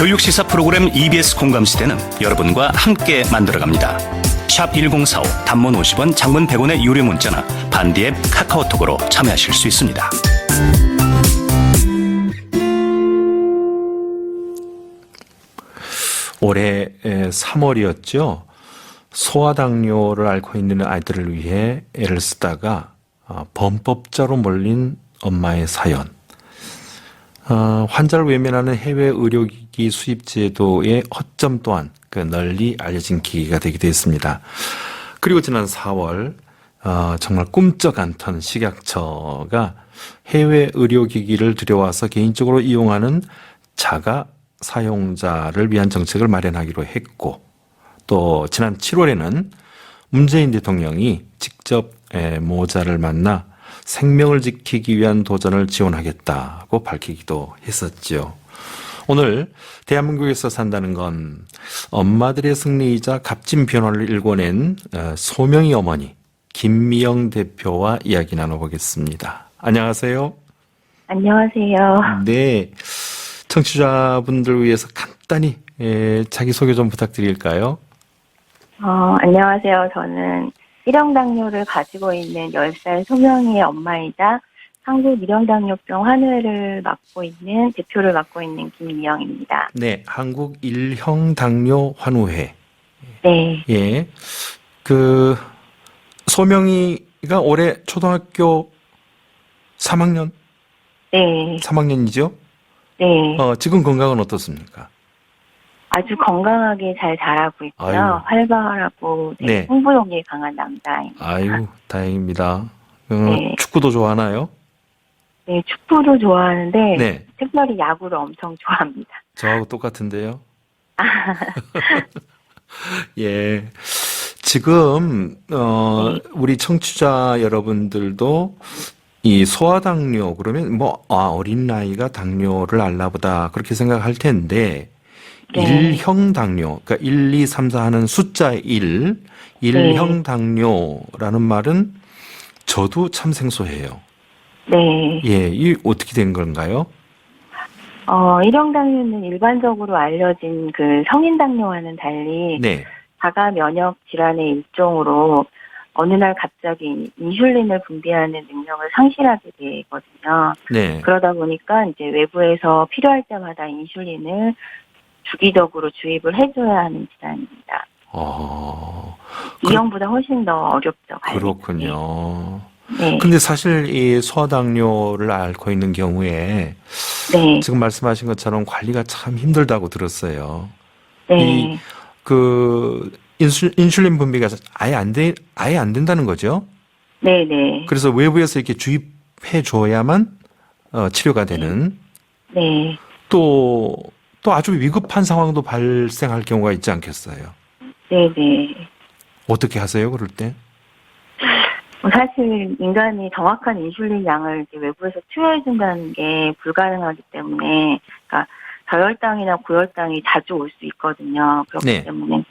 교육 시사 프로그램 EBS 공감시대는 여러분과 함께 만들어갑니다. 샵 1045 단문 50원 장문 100원의 유료 문자나 반디앱 카카오톡으로 참여하실 수 있습니다. 올해 3월이었죠. 소아당뇨를 앓고 있는 아이들을 위해 애를 쓰다가 어, 범법자로 몰린 엄마의 사연. 어, 환자를 외면하는 해외 의료기기 수입 제도의 허점 또한 그 널리 알려진 계기가 되기도 했습니다. 그리고 지난 4월 어, 정말 꿈쩍 않던 식약처가 해외 의료기기를 들여와서 개인적으로 이용하는 자가 사용자를 위한 정책을 마련하기로 했고 또 지난 7월에는 문재인 대통령이 직접 에, 모자를 만나 생명을 지키기 위한 도전을 지원하겠다고 밝히기도 했었지요. 오늘 대한민국에서 산다는 건 엄마들의 승리이자 값진 변화를 일궈낸 어, 소명이 어머니 김미영 대표와 이야기 나눠보겠습니다. 안녕하세요. 안녕하세요. 네. 청취자분들 위해서 간단히 에, 자기소개 좀 부탁드릴까요? 어, 안녕하세요. 저는 일형당뇨를 가지고 있는 10살 소명이의 엄마이자 한국 일형당뇨병 환우회를 맡고 있는 대표를 맡고 있는 김미영입니다. 네. 한국 일형 당뇨 환우회. 네, 예. 그 소명이가 올해 초등학교 3학년 네, 3학년이죠? 네. 어, 지금 건강은 어떻습니까? 아주 건강하게 잘 자라고 있고요. 아유. 활발하고 네, 네. 승부욕이 강한 남자입니다. 아유, 다행입니다. 어, 네. 축구도 좋아하나요? 네, 축구를 좋아하는데 네. 특별히 야구를 엄청 좋아합니다. 저하고 똑같은데요. 예. 지금 어 네. 우리 청취자 여러분들도 이 소아당뇨 그러면 뭐 아, 어린 나이가 당뇨를 앓나 보다 그렇게 생각할 텐데 네. 일형 당뇨 그러니까 1, 2, 3, 4 하는 숫자 1 일형 당뇨라는 말은 저도 참 생소해요. 네. 예, 이 어떻게 된 건가요? 어, 일형 당뇨는 일반적으로 알려진 그 성인 당뇨와는 달리 네. 자가 면역 질환의 일종으로 어느 날 갑자기 인슐린을 분비하는 능력을 상실하게 되거든요. 네. 그러다 보니까 이제 외부에서 필요할 때마다 인슐린을 주기적으로 주입을 해줘야 하는 질환입니다. 어. 그- 이형보다 훨씬 더 어렵죠. 그렇군요. 네. 근데 사실 이 소아당뇨를 앓고 있는 경우에 네. 지금 말씀하신 것처럼 관리가 참 힘들다고 들었어요. 네. 그 인슐, 인슐린 분비가 아예 안 돼, 아예 안 된다는 거죠. 네. 네. 그래서 외부에서 이렇게 주입해 줘야만 어, 치료가 되는 네. 또, 또 아주 위급한 상황도 발생할 경우가 있지 않겠어요. 네. 네. 어떻게 하세요, 그럴 때? 뭐 사실 인간이 정확한 인슐린 양을 외부에서 투여해준다는 게 불가능하기 때문에, 그러니까 저혈당이나 고혈당이 자주 올 수 있거든요. 그렇기 네. 때문에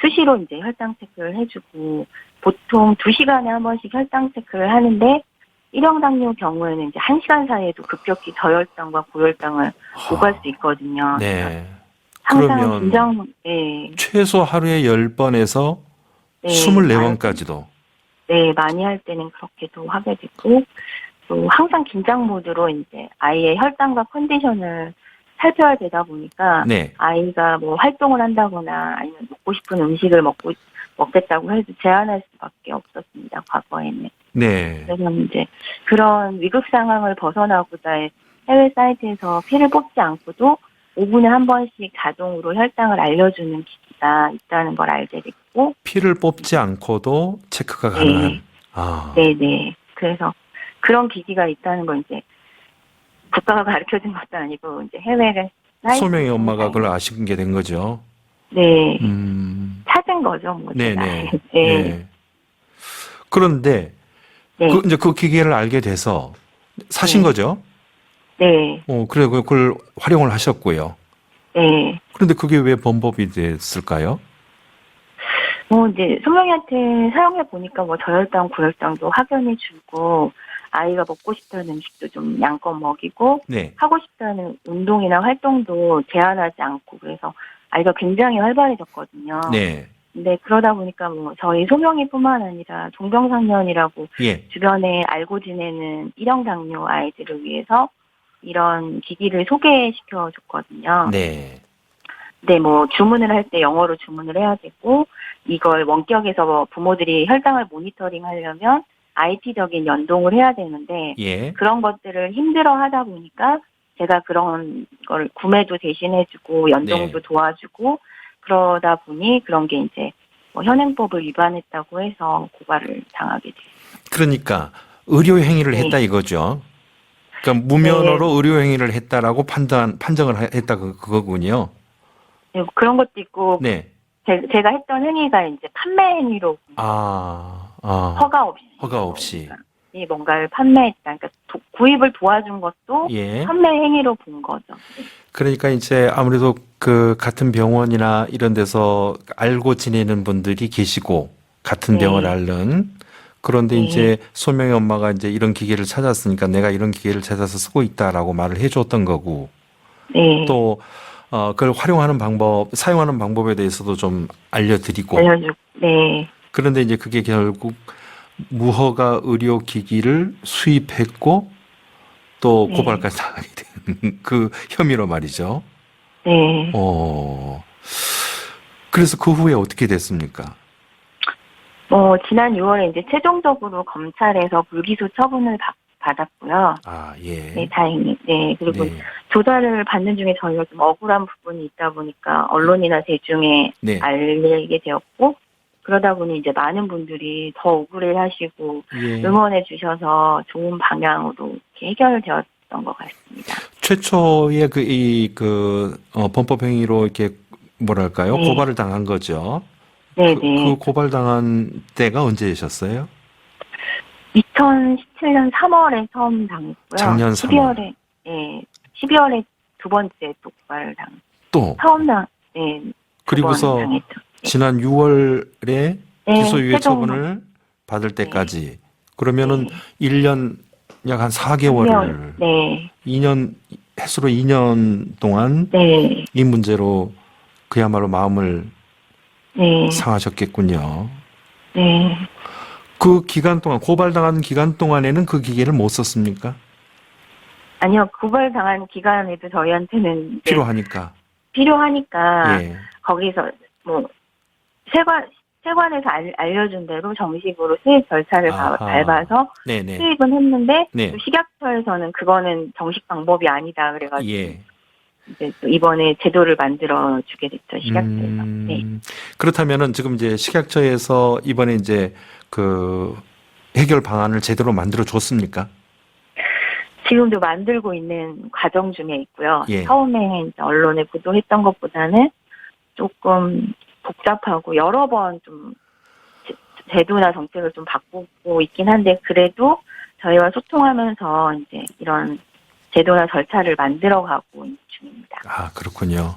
수시로 이제 혈당 체크를 해주고 보통 두 시간에 한 번씩 혈당 체크를 하는데 일형 당뇨 경우에는 이제 한 시간 사이에도 급격히 저혈당과 고혈당을 오갈 수 있거든요. 네. 항상 그러면 긴장, 네, 최소 하루에 10번에서 네, 24번까지도. 네, 많이 할 때는 그렇게도 하게 되고, 또 항상 긴장 모드로 이제 아이의 혈당과 컨디션을 살펴야 되다 보니까 네. 아이가 뭐 활동을 한다거나 아니면 먹고 싶은 음식을 먹고 먹겠다고 해도 제한할 수밖에 없었습니다 과거에는 네. 그래서 이제 그런 위급 상황을 벗어나고자 해외 사이트에서 피를 뽑지 않고도 5분에 한 번씩 자동으로 혈당을 알려주는 기기가 있다는 걸 알게 됐고 피를 뽑지 않고도 체크가 네. 가능한. 아. 네네. 그래서 그런 기기가 있다는 걸 이제 국가가 가르쳐 준 것도 아니고 이제 해외를 소명의 엄마가 그걸 아신 게된 거죠. 네 음. 찾은 거죠 뭐 네네. 네. 네. 그런데 네. 그 이제 그 기계를 알게 돼서 사신 네. 거죠. 네. 어, 그래 그걸 활용을 하셨고요. 네. 그런데 그게 왜 범법이 됐을까요? 뭐 이제 소명이한테 사용해 보니까 뭐 저혈당, 고혈당도 확연히 줄고 아이가 먹고 싶다는 음식도 좀 양껏 먹이고 네. 하고 싶다는 운동이나 활동도 제한하지 않고 그래서 아이가 굉장히 활발해졌거든요. 네. 근데 그러다 보니까 뭐 저희 소명이뿐만 아니라 종병상련이라고 예. 주변에 알고 지내는 일형 당뇨 아이들을 위해서 이런 기기를 소개시켜 줬거든요. 네. 네, 뭐 주문을 할 때 영어로 주문을 해야 되고 이걸 원격에서 뭐 부모들이 혈당을 모니터링 하려면 IT적인 연동을 해야 되는데 예. 그런 것들을 힘들어 하다 보니까 제가 그런 걸 구매도 대신해주고 연동도 네. 도와주고 그러다 보니 그런 게 이제 뭐 현행법을 위반했다고 해서 고발을 당하게 됐어요. 그러니까 의료 행위를 네. 했다 이거죠. 그러니까 무면허로 의료 행위를 했다라고 판단 판정을 하- 했다 그 그거군요. 네, 그런 것도 있고 네. 제, 제가 했던 행위가 이제 판매 행위로 아. 아. 허가 없이 허가 없이. 이 뭔가를 판매했다. 그러니까 도- 구입을 도와준 것도 예. 판매 행위로 본 거죠. 그러니까 이제 아무래도 그 같은 병원이나 이런 데서 알고 지내는 분들이 계시고 같은 네. 병을 앓는 그런데 네. 이제 소명의 엄마가 이제 이런 기계를 찾았으니까 내가 이런 기계를 찾아서 쓰고 있다라고 말을 해줬던 거고 네. 또 어, 그걸 활용하는 방법, 사용하는 방법에 대해서도 좀 알려드리고 알려주고. 네. 그런데 이제 그게 결국 무허가 의료 기기를 수입했고 또 네. 고발까지 당하게 된 그 혐의로 말이죠. 네. 어. 그래서 그 후에 어떻게 됐습니까? 뭐 지난 6월에 이제 최종적으로 검찰에서 불기소 처분을 받, 받았고요. 아, 예. 네, 다행히. 네. 그리고 네. 조사를 받는 중에 저희가 좀 억울한 부분이 있다 보니까 언론이나 대중에 네. 알리게 되었고 그러다 보니 이제 많은 분들이 더 억울해 하시고 예. 응원해 주셔서 좋은 방향으로 이렇게 해결되었던 것 같습니다. 최초의 그, 이, 그, 어, 범법행위로 이렇게 뭐랄까요? 네. 고발을 당한 거죠. 네네. 그, 그 고발당한 때가 언제이셨어요? 2017년 3월에 처음 당했고요. 작년 3월. 12월에, 네, 12월에 두 번째 또 고발을 당, 또, 처음 당, 네, 두 그리고서 번 당했죠. 지난 6월에 네, 기소유예 최종 처분을 받을 때까지 그러면은 1년 약 한 4개월을 네, 2년 횟수로 2년 동안 네, 이 문제로 그야말로 마음을 네, 상하셨겠군요. 네. 그 기간 동안 고발당한 기간 동안에는 그 기계를 못 썼습니까? 아니요, 고발 당한 기간에도 저희한테는 이제 필요하니까. 필요하니까 예. 거기서 뭐 세관 세관에서 알, 알려준 대로 정식으로 수입 절차를 바- 아하. 밟아서 네네. 수입은 했는데 네. 또 식약처에서는 그거는 정식 방법이 아니다 그래가지고 예. 이제 또 이번에 제도를 만들어 주게 됐죠 식약처에서. 음, 네. 그렇다면은 지금 이제 식약처에서 이번에 이제 그 해결 방안을 제대로 만들어 줬습니까? 지금도 만들고 있는 과정 중에 있고요. 예. 처음에 언론에 보도했던 것보다는 조금 복잡하고 여러 번 좀 제도나 정책을 좀 바꾸고 있긴 한데 그래도 저희와 소통하면서 이제 이런 제도나 절차를 만들어가고 있는 중입니다. 아, 그렇군요.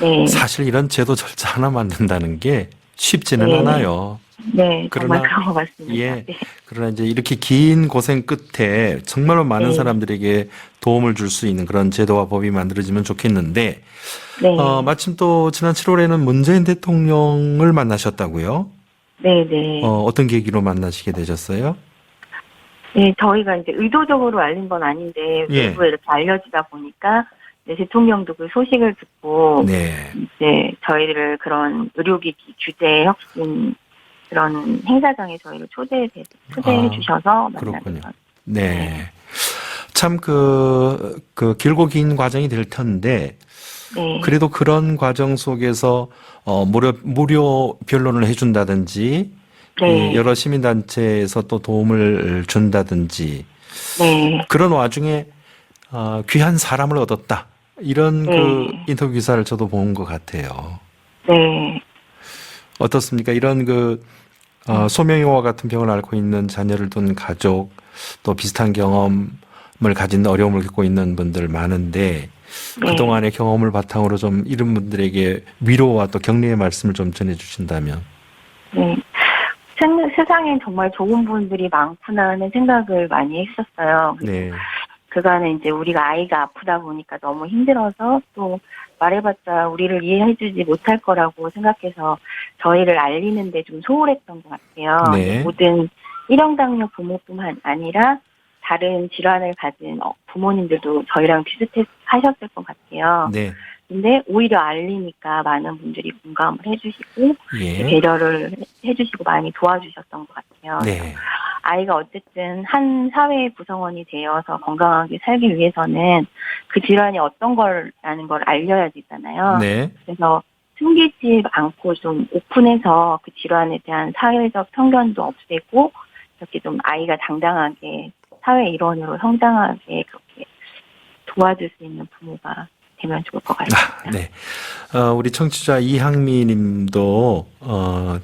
네, 사실 이런 제도 절차 하나 만든다는 게 쉽지는 네. 않아요. 네, 그러나- 정말 그런 것 같습니다. 예. 네. 그러나 이제 이렇게 긴 고생 끝에 정말로 많은 네. 사람들에게 도움을 줄 수 있는 그런 제도와 법이 만들어지면 좋겠는데, 네, 어, 마침 또 지난 7월에는 문재인 대통령을 만나셨다고요? 네, 네. 어, 어떤 계기로 만나시게 되셨어요? 네, 저희가 이제 의도적으로 알린 건 아닌데 예. 외부에 이렇게 알려지다 보니까 네, 대통령도 그 소식을 듣고 네. 이제 저희들을 그런 의료기기 규제 혁신 그런 행사장에 저희를 초대해 초대해 아, 주셔서. 만나게 됐어요. 네. 참 그, 그 길고 긴 과정이 될 텐데, 네, 그래도 그런 과정 속에서 어, 무료, 무료 변론을 해준다든지, 네, 이 여러 시민단체에서 또 도움을 준다든지, 네, 그런 와중에 어, 귀한 사람을 얻었다. 이런 그 네. 인터뷰 기사를 저도 본 것 같아요. 네, 어떻습니까? 이런 그 어, 소명이와 같은 병을 앓고 있는 자녀를 둔 가족 또 비슷한 경험을 가진 어려움을 겪고 있는 분들 많은데 네. 그동안의 경험을 바탕으로 좀 이런 분들에게 위로와 또 격려의 말씀을 좀 전해 주신다면 네. 생- 세상엔 정말 좋은 분들이 많구나 하는 생각을 많이 했었어요. 네. 그간에 이제 우리가 아이가 아프다 보니까 너무 힘들어서 또 말해봤자 우리를 이해해주지 못할 거라고 생각해서 저희를 알리는데 좀 소홀했던 것 같아요. 네. 모든 일형당뇨 부모뿐만 아니라 다른 질환을 가진 어, 부모님들도 저희랑 비슷하셨을 것 같아요. 네. 근데 오히려 알리니까 많은 분들이 공감을 해주시고 예. 배려를 해주시고 많이 도와주셨던 것 같아요. 네. 아이가 어쨌든 한 사회의 구성원이 되어서 건강하게 살기 위해서는 그 질환이 어떤 거라는 걸 알려야 되잖아요. 네. 그래서 숨기지 않고 좀 오픈해서 그 질환에 대한 사회적 편견도 없애고 이렇게 좀 아이가 당당하게 사회 일원으로 성장하게 그렇게 도와줄 수 있는 부모가 되면 좋을 것 같습니다. 네. 어, 우리 청취자 이항미 님도, 어,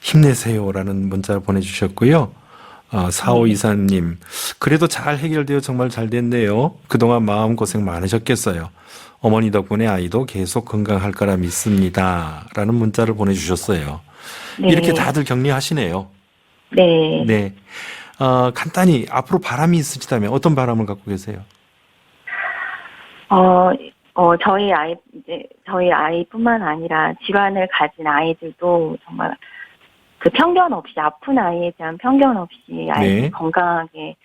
힘내세요라는 문자를 보내주셨고요. 어, 사오 이사님, 그래도 잘 해결되어 정말 잘 됐네요. 그동안 마음고생 많으셨겠어요. 어머니 덕분에 아이도 계속 건강할 거라 믿습니다. 라는 문자를 보내주셨어요. 네. 이렇게 다들 격려하시네요. 네. 네. 어, 간단히 앞으로 바람이 있으시다면 어떤 바람을 갖고 계세요? 어, 어, 저희 아이, 이제, 저희 아이뿐만 아니라 질환을 가진 아이들도 정말 그 편견 없이, 아픈 아이에 대한 편견 없이 아이들이 네. 건강하게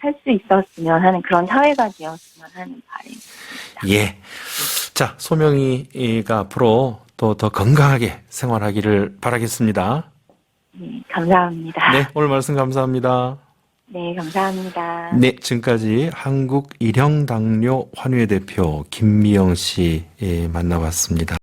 살 수 있었으면 하는 그런 사회가 되었으면 하는 바람입니다. 예. 자, 소명이가 앞으로 또 더 건강하게 생활하기를 바라겠습니다. 네, 감사합니다. 네, 오늘 말씀 감사합니다. 네, 감사합니다. 네, 지금까지 한국 일형당뇨 환우회 대표 김미영 씨 예, 만나봤습니다.